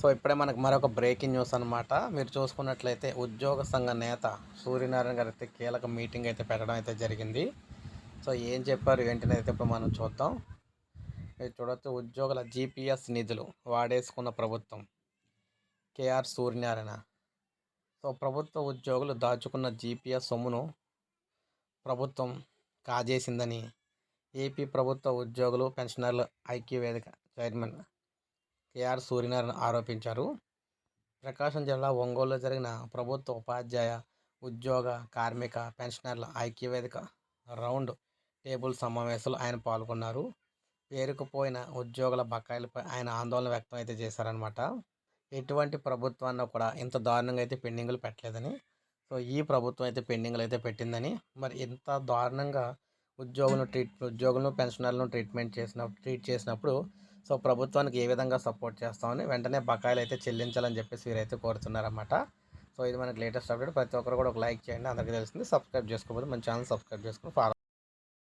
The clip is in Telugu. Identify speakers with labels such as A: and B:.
A: సో ఇప్పుడే మనకు మరొక బ్రేకింగ్ న్యూస్ అనమాట మీరు చూసుకున్నట్లయితే ఉద్యోగ సంఘ నేత సూర్యనారాయణ గారి అయితే కీలక మీటింగ్ అయితే పెట్టడం అయితే జరిగింది. సో ఏం చెప్పారు ఏంటనేది అయితే ఇప్పుడు మనం చూద్దాం. మీరు చూడవచ్చు ఉద్యోగుల జీపీఎస్ నిధులు వాడేసుకున్న ప్రభుత్వం. కేఆర్ సూర్యనారాయణ. సో ప్రభుత్వ ఉద్యోగులు దాచుకున్న జీపీఎస్ సొమ్మును ప్రభుత్వం కాజేసిందని ఏపీ ప్రభుత్వ ఉద్యోగులు పెన్షనర్ల ఐక్యవేదిక చైర్మన్ కేఆర్ సూర్యనారాయణ ఆరోపించారు. ప్రకాశం జిల్లా ఒంగోలులో జరిగిన ప్రభుత్వ ఉపాధ్యాయ ఉద్యోగ కార్మిక పెన్షనర్ల ఐక్యవేదిక రౌండ్ టేబుల్ సమావేశంలో ఆయన పాల్గొన్నారు. పేరుకుపోయిన ఉద్యోగుల బకాయిలపై ఆయన ఆందోళన వ్యక్తం అయితే చేశారనమాట ఎటువంటి ప్రభుత్వాన్ని కూడా ఇంత దారుణంగా అయితే పెండింగ్లు పెట్టలేదని సో ఈ ప్రభుత్వం అయితే పెండింగ్లు అయితే పెట్టిందని మరి ఇంత దారుణంగా ఉద్యోగులను ట్రీట్ ఉద్యోగులను పెన్షనర్లను ట్రీట్మెంట్ చేసిన ట్రీట్ చేసినప్పుడు సో ప్రభుత్వానికి ఏ విధంగా సపోర్ట్ చేస్తామని వెంటనే బకాయిలు అయితే చెల్లించాలని చెప్పేసి వీరైతే కోరుతున్నారన్నమాట. సో ఇది మనకి లేటెస్ట్ అప్డేట్. ప్రతి ఒక్కరు కూడా ఒక లైక్ చేయండి. అందరికీ తెలిసింది. సబ్స్క్రైబ్ చేసుకోకపోతే మన ఛానల్ సబ్స్క్రైబ్ చేసుకుని ఫాలో